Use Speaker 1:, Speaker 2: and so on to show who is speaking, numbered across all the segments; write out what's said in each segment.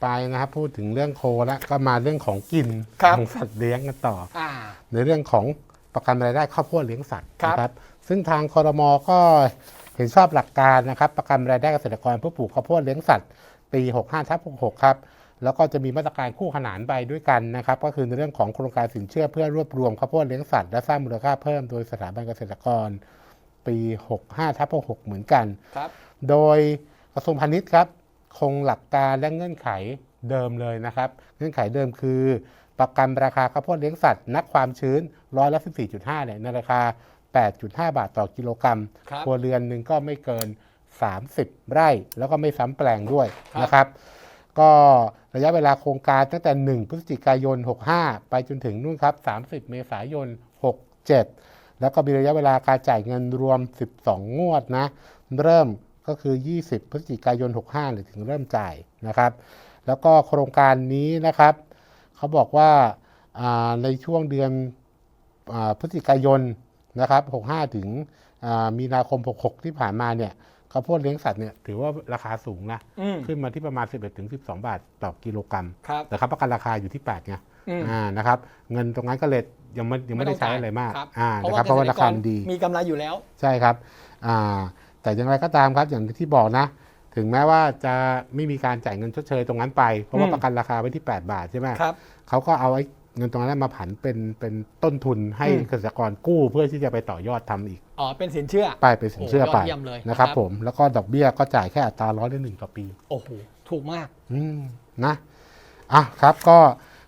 Speaker 1: ไปนะครับพูดถึงเรื่องโคแล้วก็มาเรื่องของกิน
Speaker 2: ครับ
Speaker 1: ของสัตว์เลี้ยงกันต่อ
Speaker 2: อ่า
Speaker 1: ในเรื่องของประกันรายได้ข้าวโพดเลี้ยงสัตว์
Speaker 2: ครับ
Speaker 1: นะครับ ซึ่งทางคอรมอก็เห็นชอบหลักการนะครับ ประกันรายได้เกษตรกรผู้ปลูกข้าวโพดเลี้ยงสัตว์ปี 65ทับ66 ครับ แล้วก็จะมีมาตรการคู่ขนานไปด้วยกันนะครับ ก็คือในเรื่องของโครงการสินเชื่อเพื่อรวบรวมข้าวโพดเลี้ยงสัตว์และสร้างมูลค่าเพิ่มโดยสถาบันเกษตรกร ปี 65ทับ66 เหมือนกัน
Speaker 2: ครับ
Speaker 1: โดยกระทรวงพาณิชย์ครับ คงหลักการและเงื่อนไขเดิมเลยนะครับ เงื่อนไขเดิมคือ ประกันราคาข้าวโพดเลี้ยงสัตว์ นักความชื้นร้อยละ14.5เนี่ยในราคา 8.5 บาทต่อกิโลกรัม
Speaker 2: ครับ
Speaker 1: ครัวเรือนหนึ่งก็ไม่เกิน 30 ไร่ แล้วก็ไม่ซ้ำแปลงด้วย
Speaker 2: ครับ
Speaker 1: นะครับ ก็ระยะเวลาโครงการตั้งแต่ 1 พฤศจิกายน 65 ไปจนถึงนู่นครับ 30 เมษายน 67 แล้วก็มีระยะเวลาการจ่ายเงินรวม 12 งวดนะ เริ่ม ก็คือ 20 พฤศจิกายน 65เลยถึงเริ่มจ่ายนะครับ แล้วก็โครงการนี้นะครับ เขาบอกว่าอ่าในช่วงเดือนอาพฤศจิกายนนะครับ 65 ถึงอ่ามีนาคม 66 ที่ผ่านมาเนี่ยข้าวโพดเลี้ยงสัตว์เนี่ยถือว่าราคาสูงนะ
Speaker 2: อืม
Speaker 1: ขึ้นมาที่ประมาณ 11ถึง12 บาทต่อกิโลกรัม
Speaker 2: ครับ
Speaker 1: แต่ครับประกันราคาอยู่ที่8ไง
Speaker 2: อืม
Speaker 1: อ่านะครับเงินตรงนั้นก็เลยยังไม่ยังไม่ได้
Speaker 2: ต้
Speaker 1: ใช้
Speaker 2: จ่าย
Speaker 1: อะไรมาก
Speaker 2: ครับ
Speaker 1: อ่านะครับเพราะว่าราคามันดี
Speaker 2: มีกำไรอยู่แล้ว
Speaker 1: ใช่ครับอ่า แต่อย่างไรก็ตามครับอย่างที่บอกนะ ถึงแม้ว่าจะไม่มีการจ่ายเงินชดเชยตรงนั้นไป เพราะว่า
Speaker 2: อืม
Speaker 1: ประกันราคาไว้ที่ 8 บาทใช่ไหม
Speaker 2: ครับ
Speaker 1: เขาก็เอาไอ้เงินตรงนั้นมาผันเป็นเป็นต้นทุนให้
Speaker 2: อืม
Speaker 1: เกษตรกรกู้เพื่อที่จะไปต่อยอดทำอีก
Speaker 2: อ๋อ เป็นสินเชื่อ
Speaker 1: ไปเป็นสินเชื่อ
Speaker 2: โอ้ยอด
Speaker 1: ไป
Speaker 2: เยี่ยมเลย
Speaker 1: นะครับ
Speaker 2: นะครับ
Speaker 1: ผม แล้วก็ดอกเบี้ยก็จ่ายแค่อัตราร้อยละหนึ่งต่อปี
Speaker 2: โอ้โห ถูกมาก
Speaker 1: อืม นะ อะครับ ก็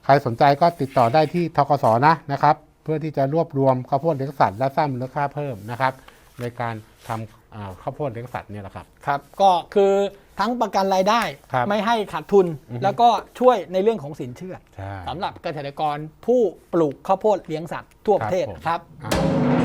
Speaker 1: ใครสนใจก็ติดต่อได้ที่ทกสนะนะครับ เพื่อที่จะรวบรวมข้าวโพดเลี้ยงสัตว์และสร้างมูลค่าเพิ่มนะครับ ในการทำอ่า ข้าวโพดเลี้ยงสัตว์เนี่ยแหละครับ
Speaker 2: ครับ ก็คือทั้งประกันรายได้
Speaker 1: ครับ
Speaker 2: ไม่ให้ขาดทุน
Speaker 1: อือฮึ
Speaker 2: แล้วก็ช่วยในเรื่องของสินเชื่อ
Speaker 1: ใช่
Speaker 2: สำหรับเกษตรกรผู้ปลูกข้าวโพดเลี้ยงสัตว์ทั่วประเทศ
Speaker 1: ครับผม
Speaker 2: ครับ
Speaker 1: อ่า